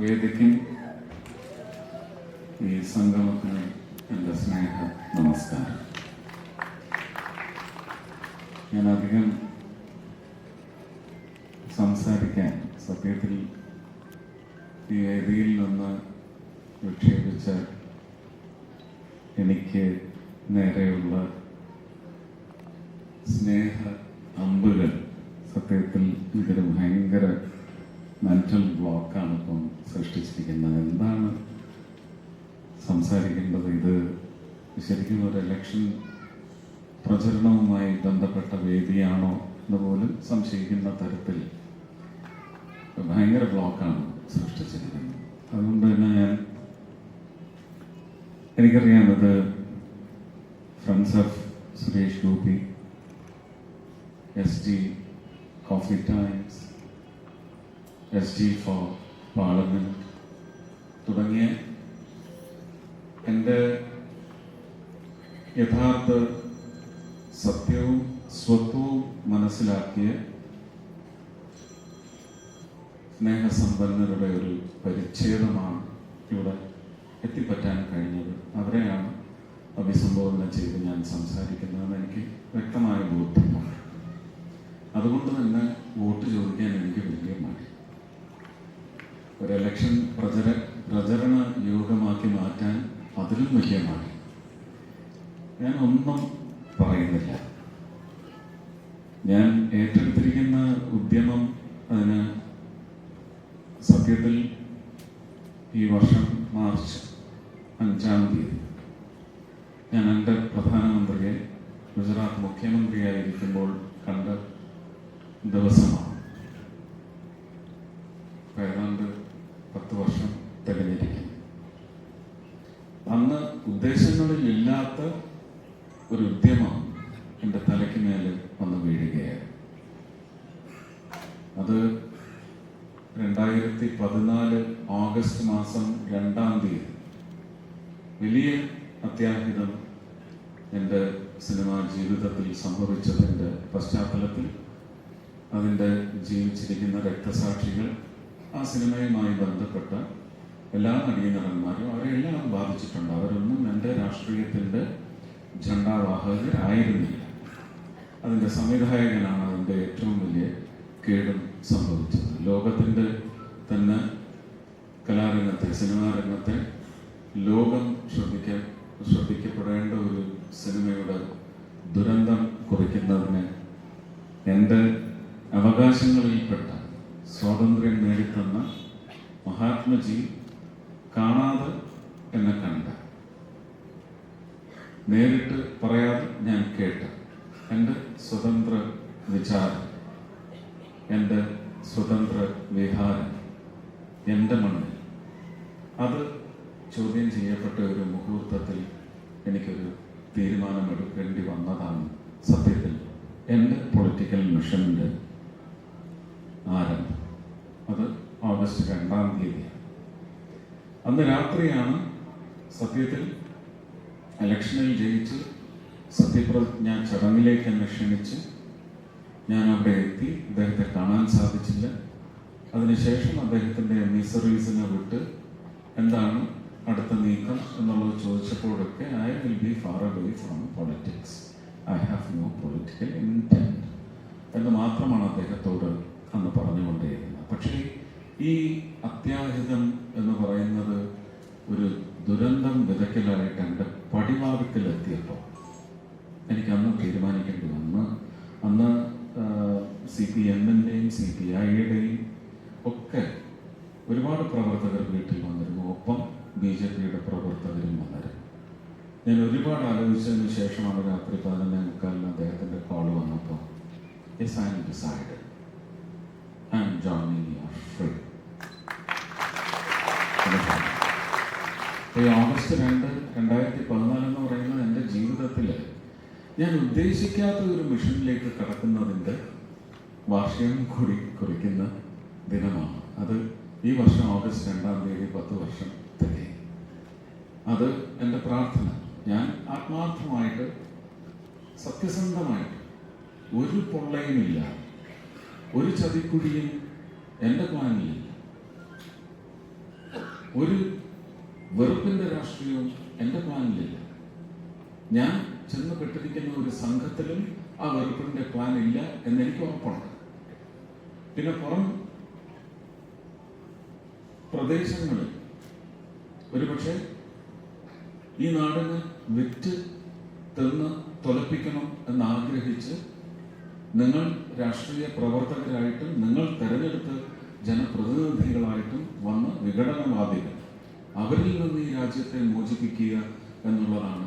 വേദിക്കും ഈ സംഗമത്തിന് എന്റെ സ്നേഹ നമസ്കാരം. ഞാൻ അധികം സംസാരിക്കാൻ സത്യത്തിൽ ഈ വേദിയിൽ നിന്ന് വിക്ഷേപിച്ച എനിക്ക് നേരെയുള്ള സ്നേഹ അമ്പുകൾ സത്യത്തിൽ ഇതൊരു ഭയങ്കര മെന്റൽ ബ്ലോക്കാണ് ഇപ്പം സൃഷ്ടിച്ചിരിക്കുന്നത്. എന്താണ് സംസാരിക്കേണ്ടത്? ഇത് ശരിക്കും ഒരു ഇലക്ഷൻ പ്രചരണവുമായി ബന്ധപ്പെട്ട വേദിയാണോ എന്ന് പോലും സംശയിക്കുന്ന തരത്തിൽ ഭയങ്കര ബ്ലോക്കാണ് സൃഷ്ടിച്ചിരിക്കുന്നത്. അതുകൊണ്ട് തന്നെ ഞാൻ എനിക്കറിയാം ഇത് എസ് ഡി ഫോർ പാർലമെന്റ് തുടങ്ങിയ എന്റെ യഥാർത്ഥ സത്യവും സ്വത്വവും മനസ്സിലാക്കിയ സ്നേഹസമ്പന്നരുടെ ഒരു പരിച്ഛേദമാണ് ഇവിടെ എത്തിപ്പറ്റാൻ കഴിഞ്ഞത്. അവരെയാണ് അഭിസംബോധന ചെയ്ത് ഞാൻ സംസാരിക്കുന്നതെന്ന് എനിക്ക് വ്യക്തമായ ബോധ്യമാണ് അതുകൊണ്ട് തന്നെ വോട്ട് ചോദിക്കാൻ എനിക്ക് വലിയ മടി ഒരു ഇലക്ഷൻ പ്രചര പ്രചരണ യോഗമാക്കി മാറ്റാൻ അതിലും വലിയ ഞാൻ ഒന്നും പറയുന്നില്ല. ഞാൻ ഏറ്റെടുത്തിരിക്കുന്ന ഉദ്യമം അതിന് സത്യത്തിൽ ഈ വർഷം മാർച്ച് അഞ്ചാം തീയതി ഞാൻ എന്റെ പ്രധാനമന്ത്രിയെ ഗുജറാത്ത് മുഖ്യമന്ത്രിയായിരിക്കുമ്പോൾ കണ്ട ദിവസമാണ് ഇപ്പൊ ഏതാണ്ട് പത്ത് വർഷം തികഞ്ഞിരിക്കുന്നു അന്ന് ഉദ്ദേശങ്ങളിലില്ലാത്ത ഒരു ഉദ്യമം എന്റെ തലയ്ക്ക് മേലെ വന്ന് വീഴുകയായിരുന്നു. അത് രണ്ടായിരത്തി പതിനാല് ഓഗസ്റ്റ് മാസം രണ്ടാം തീയതി വലിയ അത്യാഹിതം എന്റെ സിനിമാ ജീവിതത്തിൽ സംഭവിച്ചതിന്റെ പശ്ചാത്തലത്തിൽ അതിന്റെ ജീവിച്ചിരിക്കുന്ന രക്തസാക്ഷികൾ ആ സിനിമയുമായി ബന്ധപ്പെട്ട എല്ലാ നടീനടന്മാരും അവരെല്ലാം ബാധിച്ചിട്ടുണ്ട്. അവരൊന്നും എന്റെ രാഷ്ട്രീയത്തിന്റെ ജണ്ടാവാഹകരായിരുന്നില്ല. അതിന്റെ സംവിധായകനാണ് അതിന്റെ ഏറ്റവും വലിയ കേടും സംഭവിച്ചത്. ലോകത്തിന്റെ തന്നെ കലാരംഗത്തെ സിനിമാ രംഗത്തെ ലോകം ശ്രദ്ധിക്ക ശ്രദ്ധിക്കപ്പെടേണ്ട ഒരു സിനിമയുടെ ദുരന്തം കുറിക്കുന്നതിന് എന്റെ അവകാശങ്ങളിൽപ്പെട്ട സ്വാതന്ത്ര്യം നേടിത്തന്ന മഹാത്മജി കാണാതെ എന്നെ കണ്ട. നേരിട്ട് പറയാതെ ഞാൻ കേട്ട എന്റെ സ്വതന്ത്ര വിചാരം എന്റെ സ്വതന്ത്ര വിഹാരം എന്റെ മണ്ണിൽ. അത് ചോദ്യം ചെയ്യപ്പെട്ട ഒരു മുഹൂർത്തത്തിൽ എനിക്കൊരു തീരുമാനമെടുക്കേണ്ടി വന്നതാണ് സത്യത്തിൽ എന്റെ പൊളിറ്റിക്കൽ മിഷന്റെ ആരംഭം. അത് ഓഗസ്റ്റ് രണ്ടാം തീയതിയാണ്. അന്ന് രാത്രിയാണ് സത്യത്തിൽ ഇലക്ഷനിൽ ജയിച്ച് സത്യപ്രതിജ്ഞ ചടങ്ങിലേക്ക് എന്നെ ക്ഷണിച്ച് ഞാൻ അവിടെ എത്തി. അദ്ദേഹത്തെ കാണാൻ സാധിച്ചില്ല. അതിനുശേഷം അദ്ദേഹത്തിന്റെ മിസറീസിനെ വിട്ട് എന്താണ് അടുത്ത നീക്കം എന്നുള്ളത് ചോദിച്ചപ്പോഴൊക്കെ I will be far away from politics I have no political intent എന്ന് മാത്രമാണ് അദ്ദേഹത്തോട് അന്ന് പറഞ്ഞുകൊണ്ടേയിരുന്നത്. പക്ഷേ ഈ അത്യാഹിതം എന്ന് പറയുന്നത് ഒരു ദുരന്തം വിതയ്ക്കലായിട്ട് എന്റെ പടിവാതിക്കലെത്തിയപ്പോൾ എനിക്ക് അന്ന് തീരുമാനിക്കേണ്ടി വന്ന്. അന്ന് സി പി എമ്മിന്റെയും സി പി ഐയുടെയും ഒക്കെ ഒരുപാട് പ്രവർത്തകർ വീട്ടിൽ വന്നിരുന്നു. ഒപ്പം ബി ജെ പിയുടെ പ്രവർത്തകരും വന്നിരുന്നു. ഞാൻ ഒരുപാട് ആലോചിച്ചതിന് ശേഷമാണ് രാത്രി പതിനൊന്നേ മുക്കാലിന് അദ്ദേഹത്തിന്റെ കോൾ വന്നപ്പോൾ S M decide M joining your free ഈ ഓഗസ്റ്റ് രണ്ട് രണ്ടായിരത്തി പതിനാല് എന്ന് പറയുന്നത് എന്റെ ജീവിതത്തിൽ ഞാൻ ഉദ്ദേശിക്കാത്ത ഒരു മിഷനിലേക്ക് കടക്കുന്നതിന്റെ വാർഷികം കൂടി കുറിക്കുന്ന ദിനമാണ്. അത് ഈ വർഷം ഓഗസ്റ്റ് രണ്ടാം തീയതി പത്ത് വർഷം തന്നെ അത് എന്റെ പ്രാർത്ഥന. ഞാൻ ആത്മാർത്ഥമായിട്ട് സത്യസന്ധമായിട്ട് ഒരു പൊള്ളയുമില്ല. ഒരു ചതിക്കുഴിയും എന്റെ പ്ലാനിലില്ല ഒരു വെറുപ്പിന്റെ രാഷ്ട്രീയവും എന്റെ പ്ലാനിലില്ല ഞാൻ ചെന്ന് പെട്ടിരിക്കുന്ന ഒരു സംഘത്തിലും ആ വെറുപ്പിന്റെ പ്ലാൻ ഇല്ല എന്ന് എനിക്ക് ഉറപ്പുണ്ട്. പിന്നെ പുറം പ്രദേശങ്ങളിൽ ഒരുപക്ഷെ ഈ നാടിന് വിറ്റ് തിന്ന് തൊലപ്പിക്കണം എന്നാഗ്രഹിച്ച് നിങ്ങൾ രാഷ്ട്രീയ പ്രവർത്തകരായിട്ടും നിങ്ങൾ തെരഞ്ഞെടുത്ത ജനപ്രതിനിധികളായിട്ടും വന്ന വിഘടനവാദികൾ. അവരിൽ നിന്ന് ഈ രാജ്യത്തെ മോചിപ്പിക്കുക എന്നുള്ളതാണ്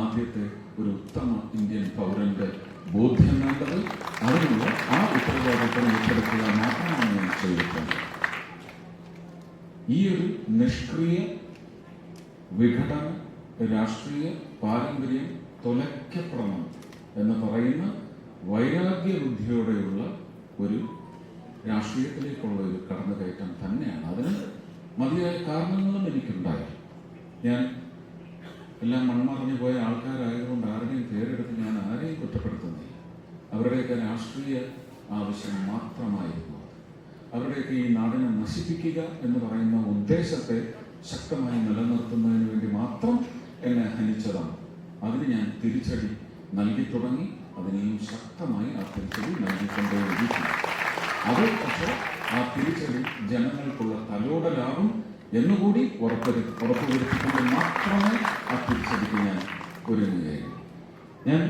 ആദ്യത്തെ ഒരു ഉത്തമ ഇന്ത്യൻ പൗരന്റെ ബോധ്യം വേണ്ടത്. അതിനുള്ള ആ ഉത്തരവാദിത്തം ഏറ്റെടുക്കുക മാത്രമാണ് ഞാൻ ചെയ്തിട്ടുള്ളത്. ഈ ഒരു നിഷ്ക്രിയ വിഘടന രാഷ്ട്രീയ പാരമ്പര്യം തുലയ്ക്കപ്പെടണം എന്ന് പറയുന്ന വൈരാഗ്യ ബുദ്ധിയോടെയുള്ള ഒരു രാഷ്ട്രീയത്തിലേക്കുള്ള ഒരു കടന്നുകയറ്റം തന്നെയാണ്. അതിന് മതിയായ കാരണങ്ങളും എനിക്കുണ്ടായി. ഞാൻ എല്ലാം മൺമറിഞ്ഞു പോയ ആൾക്കാരായതുകൊണ്ട് ആരുടെയും പേരെടുത്ത് ഞാൻ ആരെയും കുറ്റപ്പെടുത്തുന്നില്ല. അവരുടെയൊക്കെ രാഷ്ട്രീയ ആവശ്യം മാത്രമായിരുന്നു. അവരുടെയൊക്കെ ഈ നാടിനെ നശിപ്പിക്കുക എന്ന് പറയുന്ന ഉദ്ദേശത്തെ ശക്തമായി നിലനിർത്തുന്നതിന് വേണ്ടി മാത്രം എന്നെ ഹനിച്ചതാണ്. അതിന് ഞാൻ തിരിച്ചടി നൽകി തുടങ്ങി. അതിനെയും ശക്തമായി ആ തിരിച്ചടി നൽകിക്കൊണ്ടേയിരിക്കുന്നു അത് പക്ഷേ ആ തിരിച്ചടി ജനങ്ങൾക്കുള്ള തലോടലാകും എന്നുകൂടി ഉറപ്പു ഉറപ്പുവരുത്തിക്കൊണ്ട് മാത്രമേ ആ തിരിച്ചടിക്ക് ഞാൻ ഒരുങ്ങുകയുള്ളൂ. ഞാൻ